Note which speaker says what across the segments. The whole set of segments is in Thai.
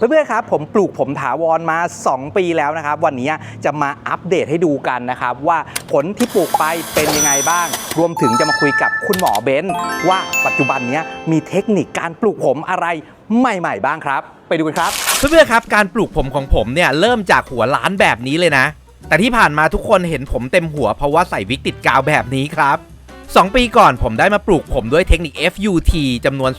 Speaker 1: เพื่อนๆครับผมปลูกผมถาวรมา 2 ปีแล้วนะครับ วันนี้จะมาอัปเดตให้ดูกันนะครับ ว่าผลที่ปลูกไปเป็นยังไงบ้าง รวมถึงจะมาคุยกับคุณหมอเบนซ์ว่าปัจจุบันนี้มีเทคนิคการปลูกผมอะไรใหม่ๆบ้างครับ ไปดูกันครับ
Speaker 2: เพื่อนๆครับการปลูกผมของผมเนี่ยเริ่มจากหัวล้านแบบนี้เลยนะ แต่ที่ผ่านมาทุกคนเห็นผมเต็มหัวเพราะว่าใส่วิกติดกาวแบบนี้ครับ 2 ปีก่อนผมได้มาปลูกผมด้วยเทคนิค FUT จำนวน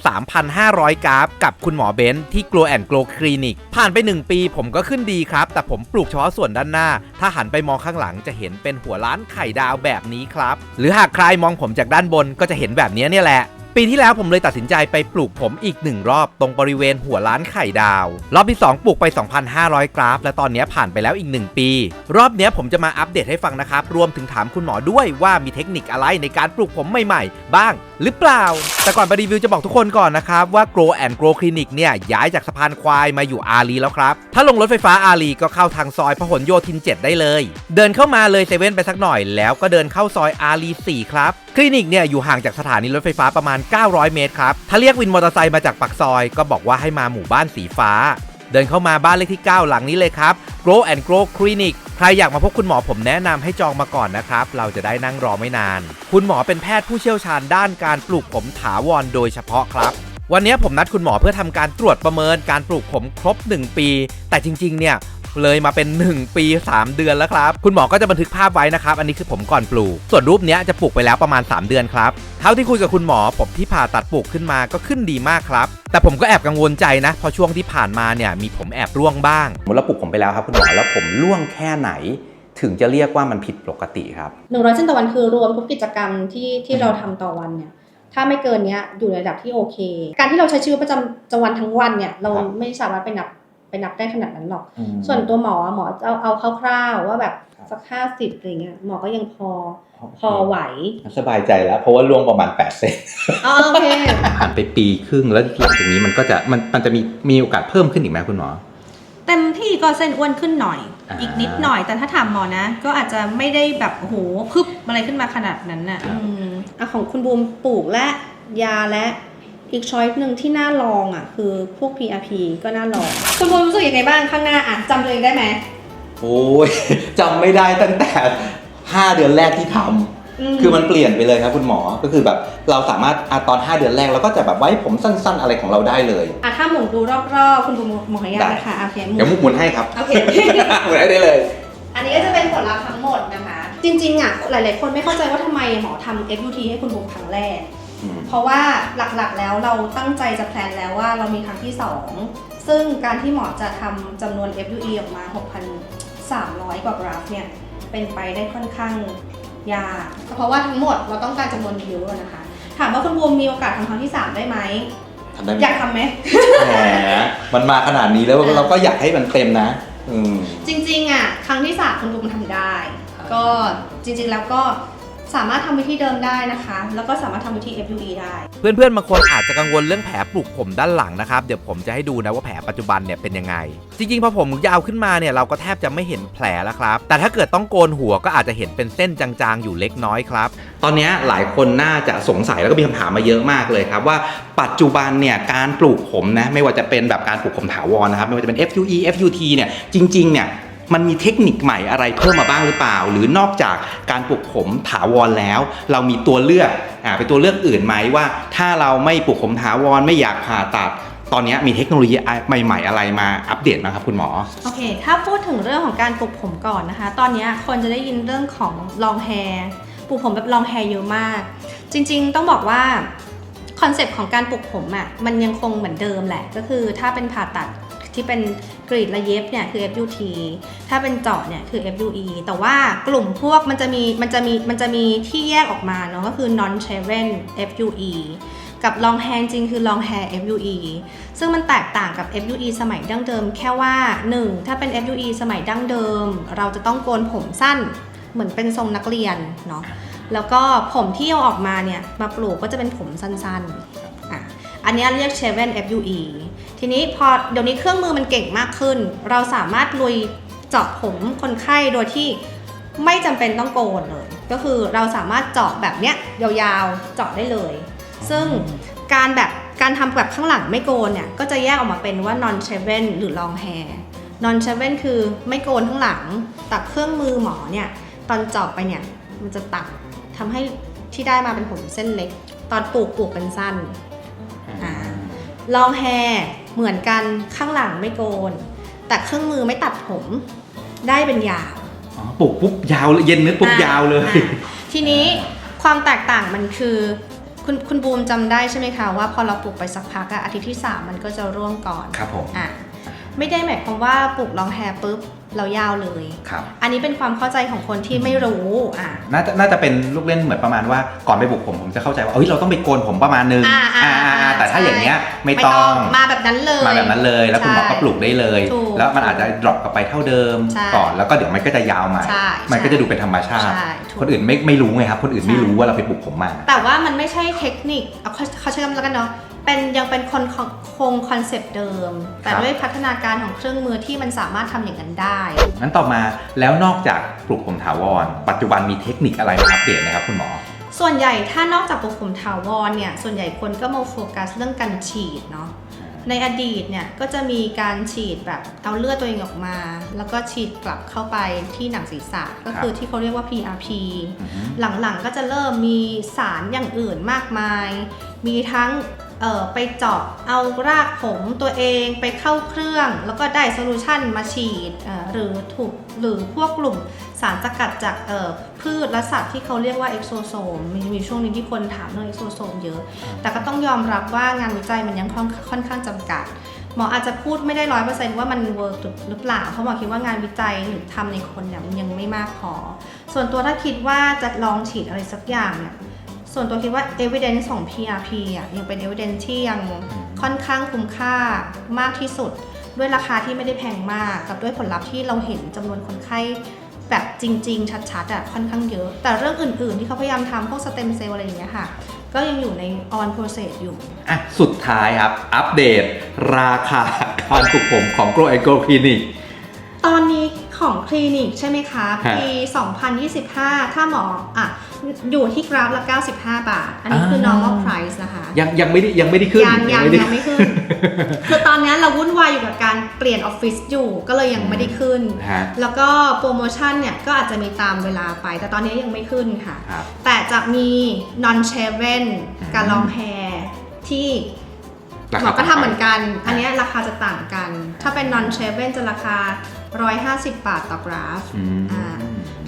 Speaker 2: 3,500 กราฟ กับคุณหมอเบนซ์ที่ Glow and Glow Clinic ผ่านไป 1 ปีผมก็ขึ้นดีครับ แต่ผมปลูกเฉพาะส่วนด้านหน้า ถ้าหันไปมองข้างหลังจะเห็นเป็นหัวล้านไข่ดาวแบบนี้ครับ หรือหากใครมองผมจากด้านบนก็จะเห็นแบบนี้เนี่ยแหละ ปีที่แล้วผมเลยตัดสินใจไปปลูกผมอีกหนึ่งรอบตรงบริเวณหัวล้านไข่ดาว รอบที่ 2 ปลูกไป 2,500 กราฟ และตอนนี้ผ่านไปแล้วอีก 1 ปี รอบนี้ผมจะมาอัปเดตให้ฟังนะครับ รวมถึงถามคุณหมอด้วยว่ามีเทคนิคอะไรในการปลูกผมใหม่ๆ บ้างหรือเปล่า แต่ก่อนไปรีวิวจะบอกทุกคนก่อนนะครับ ว่า Grow and Grow Clinic เนี่ยย้ายจากสะพานควายมาอยู่อารีแล้วครับ ถ้าลงรถไฟฟ้าอารีก็เข้าทางซอยพหลโยธิน 7 ได้เลย เดินเข้ามาเลยเซเว่นไปสักหน่อยแล้วก็เดินเข้าซอยอารี4ครับคลินิกเนี่ยอยู่ห่างจากสถานีรถไฟฟ้าประมาณ 900 เมตรครับ ถ้าเรียกวินมอเตอร์ไซค์มาจากปากซอย ก็บอกว่าให้มาหมู่บ้านสีฟ้า เดินเข้ามาบ้านเลขที่ 9 หลังนี้เลยครับ Grow and Grow Clinic ใครอยากมาพบคุณหมอผมแนะนำให้จองมาก่อนนะครับ เราจะได้นั่งรอไม่นาน คุณหมอเป็นแพทย์ผู้เชี่ยวชาญด้านการปลูกผมถาวรโดยเฉพาะครับวันนี้ผมนัดคุณหมอเพื่อทำการตรวจประเมินการปลูกผมครบ 1 ปี แต่จริง ๆ เนี่ย เลยมาเป็น 1 ปี 3 เดือนแล้วครับ คุณหมอก็จะบันทึกภาพไว้นะครับ อันนี้คือผมก่อนปลูก ส่วนรูปเนี้ยจะปลูกไปแล้วประมาณ 3 เดือนครับ เท่าที่คุยกับคุณหมอผมที่ผ่าตัดปลูกขึ้นมาก็ขึ้นดีมากครับ แต่ผมก็แอบกังวลใจนะเพราะช่วงที่ผ่านมาเนี่ยมีผมแอบร่วงบ้าง
Speaker 1: สมมติเราปลูกผมไปแล้วครับคุณหมอแล้วผมร่วงแค่ไหนถึงจะเรียกว่ามันผิดปกติครับ
Speaker 3: หนึ่งร้อยเส้นต่อวันคือรวมทุกกิจกรรมที่ที่เราทำต่อวันเนี่ยถ้าไม่เกินเนี้ยอยู่ในระดับที่โอเค การที่เราใช้ชีวิตประจำจังวันทั้งวันเนี่ยเรา
Speaker 1: ครับ
Speaker 3: ไม่สามารถไปนับ ไปนับได้ขนาดนั้นหรอก
Speaker 1: อืม
Speaker 3: ส่วนตัวหมอหมอจะเอาเอาคร่าวๆว่าแบบ
Speaker 1: ครับ
Speaker 3: สักห้าสิบอะไรเงี้ยหมอก็ยังพอ
Speaker 1: โอเค
Speaker 3: พอไหว
Speaker 1: สบายใจแล้ว เพราะว่าร่วงประมาณ8เซน
Speaker 3: อ๋อโอเค
Speaker 1: ผ่านไปปีครึ่งแล้วหลังจากนี้มันก็จะมันมันจะมีมีโอกาสเพิ่มขึ้นอีกไหมคุณหมอ
Speaker 4: เต็มที่ก็เส้นอ้วนขึ้นหน่อย
Speaker 1: อ่า
Speaker 4: อีกนิดหน่อย แต่ถ้าถามหมอนะ ก็อาจจะไม่ได้แบบโอ้โหพึบอะไรขึ้นมาขนาดนั้นน่ะ
Speaker 3: อืมอะของคุณบูมปลูกและยาและ อีกช้อยหนึ่งที่น่าลองอะ คือพวก PRP ก็น่าลอง คุณบูมรู้สึกยังไงบ้างข้างหน้าอะจำตัวเองได้ไหม
Speaker 5: โอ้ย จำไม่ได้ตั้งแต่ 5 เดือนแรกที่ทำคือมันเปลี่ยนไปเลยครับคุณหมอก็คือแบบเราสามารถอะตอน 5 เดือนแรกเราก็จะแบบไว้ผมสั้น ๆ อะไรของเราได้เลย
Speaker 3: อะถ้าหมุนดูรอบๆคุณบูมหมอให้ยา
Speaker 5: ได้
Speaker 3: นะคะโอเคหมุ
Speaker 5: เดี๋ยวนมุกหมุนให้ครับ
Speaker 3: โอเค
Speaker 5: หมุนให้ได้เลย
Speaker 3: อันนี้ก็จะเป็นผลลัพธ์ทั้งหมดนะคะ จริงๆอะหลายๆ คนไม่เข้าใจว่าทำไมหมอทำ FUT ให้คุณบูมครั้งแรก
Speaker 5: อืม
Speaker 3: เพราะว่าหลักๆแล้วเราตั้งใจจะแพลนแล้วว่าเรามีครั้งที่ 2 ซึ่งการที่หมอจะทำจำนวน FUE ออกมา 6,300 กว่ากราฟเนี่ย เป็นไปได้ค่อนข้างยากเพราะว่าทั้งหมดเราต้องการจำนวนเยอะนะคะ ถามว่าคุณบูมมีโอกาสทำครั้งที่ 3 ได้ไหม
Speaker 5: ทำได้ไหม
Speaker 3: อยากทำไหม
Speaker 5: แหมมันมาขนาดนี้แล้วเราก็อยากให้มันเต็มนะอืม
Speaker 3: จริงๆอะครั้งที่สามคุณบูมทำได้ ก็จริงๆแล้วก็ สามารถทำวิธีเดิมได้นะคะ แล้วก็สามารถทำวิธี FUE ได้
Speaker 2: เพื่อนๆบางคนอาจจะกังวลเรื่องแผลปลูกผมด้านหลังนะครับ เดี๋ยวผมจะให้ดูนะว่าแผลปัจจุบันเนี่ยเป็นยังไง จริงๆพอผมยาวขึ้นมาเนี่ยเราก็แทบจะไม่เห็นแผลแล้วครับ แต่ถ้าเกิดต้องโกนหัวก็อาจจะเห็นเป็นเส้นจางๆอยู่เล็กน้อยครับ
Speaker 1: ตอนเนี้ยหลายคนน่าจะสงสัยแล้วก็มีคำถามมาเยอะมากเลยครับว่าปัจจุบันเนี่ยการปลูกผมนะไม่ว่าจะเป็นแบบการปลูกผมถาวรนะครับไม่ว่าจะเป็น FUE FUT เนี่ยจริงๆเนี่ย มันมีเทคนิคใหม่อะไรเพิ่มมาบ้างหรือเปล่า หรือนอกจากการปลูกผมถาวรแล้ว เรามีตัวเลือกอ่าเป็นตัวเลือกอื่นไหมว่า ถ้าเราไม่ปลูกผมถาวรไม่อยากผ่าตัด ตอนนี้มีเทคโนโลยีใหม่ ๆ อะไรมาอัปเดตไหมครับ คุณหมอ
Speaker 4: โอเค ถ้าพูดถึงเรื่องของการปลูกผมก่อนนะคะ ตอนนี้คนจะได้ยินเรื่องของลองแฮร์ปลูกผมแบบลองแฮร์เยอะมาก จริง ๆ ต้องบอกว่าคอนเซปต์ของการปลูกผมอะ่ะมันยังคงเหมือนเดิมแหละ ก็คือถ้าเป็นผ่าตัด ที่เป็นกรีดระเย็บเนี่ยคือ FUT ถ้าเป็นเจาะเนี่ยคือ FUE แต่ว่ากลุ่มพวกมันจะมีมันจะมีมันจะมีที่แยกออกมาเนาะก็คือ non c h a v e n FUE กับ long hair จริงคือ long hair FUE ซึ่งมันแตกต่างกับ FUE สมัยดั้งเดิม แค่ว่า 1. ถ้าเป็น FUE สมัยดั้งเดิม เราจะต้องโกนผมสั้นเหมือนเป็นทรงนักเรียนเนาะแล้วก็ผมที่เอาออกมาเนี่ยมาปลูกก็จะเป็นผมสั้นๆ อะ อันนี้เรียก Cheven FUE ทีนี้พอเดี๋ยวนี้เครื่องมือมันเก่งมากขึ้น เราสามารถลุยเจาะผมคนไข้โดยที่ไม่จำเป็นต้องโกนเลย ก็คือเราสามารถเจาะแบบเนี้ยยาวๆเจาะได้เลย ซึ่งการแบบการทำแบบข้างหลังไม่โกนเนี่ยก็จะแยกออกมาเป็นว่า non shaven หรือ long hair non shaven คือไม่โกนข้างหลังแต่เครื่องมือหมอเนี่ยตอนเจาะไปเนี่ยมันจะตัดทำให้ที่ได้มาเป็นผมเส้นเล็ก ตอนปลูกปลูกเป็นสั้นอ่าลองแฮร์ เหมือนกันข้างหลังไม่โกน แต่เครื่องมือไม่ตัดผมได้เป็นยาว
Speaker 1: อ๋อปลูกปุ๊บยาวเลยเย็นนึกปุ๊บ
Speaker 4: อะ
Speaker 1: ยาวเลย
Speaker 4: อะทีนี้ความแตกต่างมันคือ คุณคุณบูมจำได้ใช่ไหมคะว่าพอเราปลูกไปสักพักอะอาทิตย์ที่ 3 มันก็จะร่วงก่อน
Speaker 1: ครับผม
Speaker 4: อะไม่ได้หมายความว่าปลูกลองแฮร์ปุ๊บเรายาวเลย
Speaker 1: ครับ
Speaker 4: อันนี้เป็นความเข้าใจของคนที่ไม่รู้อะ
Speaker 1: น่าจะน่าจะเป็นลูกเล่นเหมือนประมาณว่าก่อนไปปลูกผมผมจะเข้าใจว่าเอ้ยเราต้องไปโกนผมประมาณนึง
Speaker 4: อ่าอ่า
Speaker 1: อ่าอ่า แต่ถ้า
Speaker 4: ใช่
Speaker 1: อย่างเงี้ยไม่ต้อง
Speaker 4: มาแบบนั้นเลย
Speaker 1: มาแบบนั้นเลย แล้วคุณหมอก็ปลูกได้เลย
Speaker 4: ถูก
Speaker 1: แล้วมันอาจจะดรอปกลับไปเท่าเดิม
Speaker 4: ใช่
Speaker 1: ก่อนแล้วก็เดี๋ยวมันก็จะยาวใหม่
Speaker 4: ใช่
Speaker 1: มันก็
Speaker 4: ใช่
Speaker 1: จะดูเป็นธรรมชาติ
Speaker 4: ใช่ถูก
Speaker 1: คนอื่นไม่ไม่รู้ไงครับ คนอื่นไม่
Speaker 4: ใช่
Speaker 1: รู้ว่าเราไปปลูกผมมา
Speaker 4: แต่ว่ามันไม่ใช่เทคนิคเอาเขาเขาใช้คำแล้วกันเนาะเป็นยังเป็นคนคงคงคอนเซปต์เดิม แต่
Speaker 1: ครับ
Speaker 4: ด้วยพัฒนาการของเครื่องมือที่มันสามารถทำอย่างนั้นได้
Speaker 1: งั้นต่อมาแล้วนอกจากปลูกผมถาวร ปัจจุบันมีเทคนิคอะไรมาอัปเดตไหมครับคุณหมอ
Speaker 4: ส่วนใหญ่ถ้านอกจากปลูกผมถาวรเนี่ยส่วนใหญ่คนก็มาโฟกัสเรื่องการฉีดเนาะในอดีตเนี่ยก็จะมีการฉีดแบบเอาเลือดตัวเองออกมา แล้วก็ฉีดกลับเข้าไปที่หนังศีรษะก็คือที่เขาเรียกว่า PRP
Speaker 1: อือฮึ
Speaker 4: หลังๆก็จะเริ่มมีสารอย่างอื่นมากมาย มีทั้ง เออไปเจาะเอารากผมตัวเองไปเข้าเครื่อง แล้วก็ได้โซลูชันมาฉีดหรือถูกหรือพวกกลุ่มสารสกัดจากพืชและสัตว์ที่เขาเรียกว่าเอ็กโซโซมมีมีช่วงนึงที่คนถามเรื่องเอ็กโซโซมเยอะ แต่ก็ต้องยอมรับว่างานวิจัยมันยังค่อนค่อนข้างจำกัดหมออาจจะพูดไม่ได้ร้อยเปอร์เซนต์ว่ามันเวิร์กหรือเปล่า เพราะหมอคิดว่างานวิจัยหรือทำในคนเนี่ยมันยังไม่มากพอ ส่วนตัวถ้าคิดว่าจะลองฉีดอะไรสักอย่างเนี่ย ส่วนตัวคิดว่า evidence ของ PRP อะยังเป็น evidence ที่ยังค่อนข้างคุ้มค่ามากที่สุด ด้วยราคาที่ไม่ได้แพงมากกับด้วยผลลัพธ์ที่เราเห็นจำนวนคนไข้แบบจริง ๆ ชัดๆอะค่อนข้างเยอะ แต่เรื่องอื่น ๆ ที่เขาพยายามทำพวกสเต็มเซลล์อะไรอย่างเงี้ยค่ะ ก็ยังอยู่ใน on process อยู่
Speaker 1: อะ สุดท้ายครับ อัปเดต ราคาการปลูกผมของ Grow and Grow Clinic
Speaker 4: ตอนนี้ ของคลินิกใช่ไหมคะ
Speaker 1: ฮะ
Speaker 4: ปี 2025 ถ้าหมออะอยู่ที่กราฟละ 95 บาท อันนี้คือ
Speaker 1: อ่า
Speaker 4: normal price นะคะ
Speaker 1: ยังยังไม่ได้ยังไม่ได้ขึ้น
Speaker 4: ยังยัง
Speaker 1: ไม่ได้
Speaker 4: ยังไม่ขึ้น คือตอนนี้เราวุ่นวายอยู่กับการเปลี่ยนออฟฟิศอยู่ก็เลยยังไม่ได้ขึ้น
Speaker 1: ฮะ
Speaker 4: แล้วก็โปรโมชั่นเนี่ย ก็อาจจะมีตามเวลาไป แต่ตอนนี้ยังไม่ขึ้นค่ะ
Speaker 1: ครับ
Speaker 4: แต่จะมี non shaven
Speaker 1: อืม
Speaker 4: กับ long hair ที่
Speaker 1: รา
Speaker 4: หม
Speaker 1: คา
Speaker 4: อก็ทำเหมือนกัน
Speaker 1: อ่า
Speaker 4: อันเนี้ยราคาจะต่างกัน ถ้าเป็น non shaven จะราคา 150 บาทต่อกราฟ
Speaker 1: อืม
Speaker 4: อ่า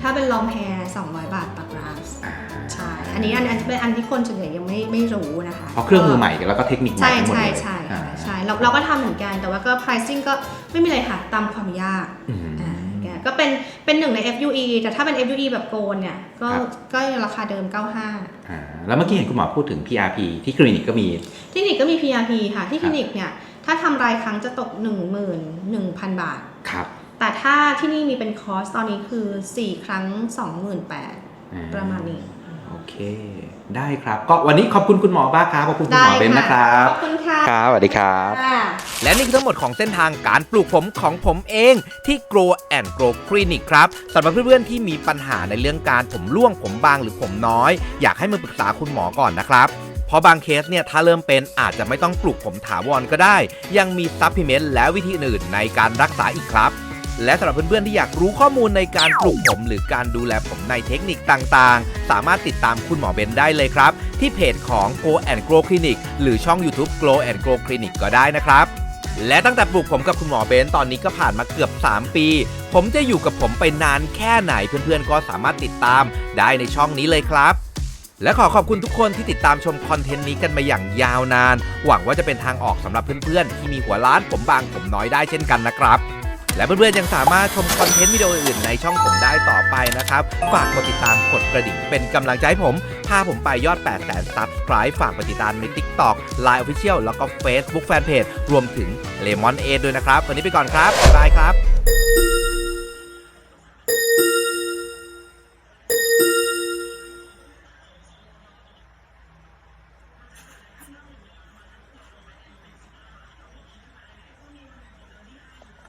Speaker 4: ถ้าเป็น long hair 200 บาทต่อกราฟ
Speaker 1: อ่า
Speaker 4: ใช่อันนี้อันอันเป็นอันที่คนส่วนใหญ่ยังไม่ไม่รู้นะคะ
Speaker 1: เพราะเครื่องมือใหม่แล้วก็เทคนิคใหม่
Speaker 4: ใช่
Speaker 1: ทั้งหมด
Speaker 4: ใช่
Speaker 1: เลย
Speaker 4: ใช่
Speaker 1: อ่า
Speaker 4: ใช่เราเราก็ทำเหมือนกันแต่ว่าก็ pricing ก็ไม่มีอะไรค่ะตามความยาก
Speaker 1: อืม
Speaker 4: อ่าก็เป็นเป็นหนึ่งใน FUE แต่ถ้าเป็น FUE แบบโกนเนี่ยก็
Speaker 1: ครับ
Speaker 4: ก็ยังราคาเดิม 95
Speaker 1: อ่าแล้วเมื่อกี้เห็นคุณหมอพูดถึง PRP ที่คลินิกก็มี
Speaker 4: ที่คลินิกก็มี PRP ค่ะ ที่
Speaker 1: ค
Speaker 4: ครับลินิกเนี่ย ถ้าทำรายครั้งจะตก 11,000 บาท
Speaker 1: ครับ
Speaker 4: แต่ถ้าที่นี่มีเป็นคอร์สตอนนี้คือ 4 ครั้ง 28,000
Speaker 1: อ่า
Speaker 4: ประมาณนี้
Speaker 1: โอเค ได้ครับ ก็วันนี้ขอบคุณคุณหมอบ้ากครับขอบคุณคุณหมอเบนนะครับ
Speaker 4: ขอบคุณค่ะ
Speaker 1: ครับสวัสดีครับ
Speaker 4: ค่ะ
Speaker 2: และนี่คือทั้งหมดของเส้นทางการปลูกผมของผมเองที่ Grow and Grow Clinic ครับสำหรับเพื่อนๆที่มีปัญหาในเรื่องการผมร่วงผมบางหรือผมน้อย อยากให้มาปรึกษาคุณหมอก่อนนะครับเพราะบางเคสเนี่ยถ้าเริ่มเป็นอาจจะไม่ต้องปลูกผมถาวรก็ได้ ยังมีซัพพลีเมนต์และวิธีอื่นในการรักษาอีกครับ และสำหรับเพื่อนๆที่อยากรู้ข้อมูลในการปลูกผม หรือการดูแลผมในเทคนิคต่างๆ สามารถติดตามคุณหมอเบนได้เลยครับ ที่เพจของ Go and Grow Clinic หรือช่อง YouTube Grow and Grow Clinic ก็ได้นะครับและตั้งแต่ปลูกผมกับคุณหมอเบนตอนนี้ก็ผ่านมาเกือบ 3 ปี ผมจะอยู่กับผมไปนานแค่ไหนเพื่อนๆ ก็สามารถติดตามได้ในช่องนี้เลยครับ และขอขอบคุณทุกคนที่ติดตามชมคอนเทนต์นี้กันมาอย่างยาวนาน หวังว่าจะเป็นทางออกสำหรับเพื่อนๆ ที่มีหัวล้านผมบางผมน้อยได้เช่นกันนะครับ และเพื่อนๆยังสามารถชมคอนเทนต์วิดีโออื่นในช่องผมได้ต่อไปนะครับ ฝากกดติดตามกดกระดิ่งเป็นกำลังใจให้ผม พาผมไปยอด 8 0 0 0 0 Subscribe ฝากกดติดตามใน TikTok Line Official แล้วก็ Facebook Fanpage รวมถึง Lemon 8ด้วยนะครับ วันนี้ไปก่อนครับบ๊ายบายครับ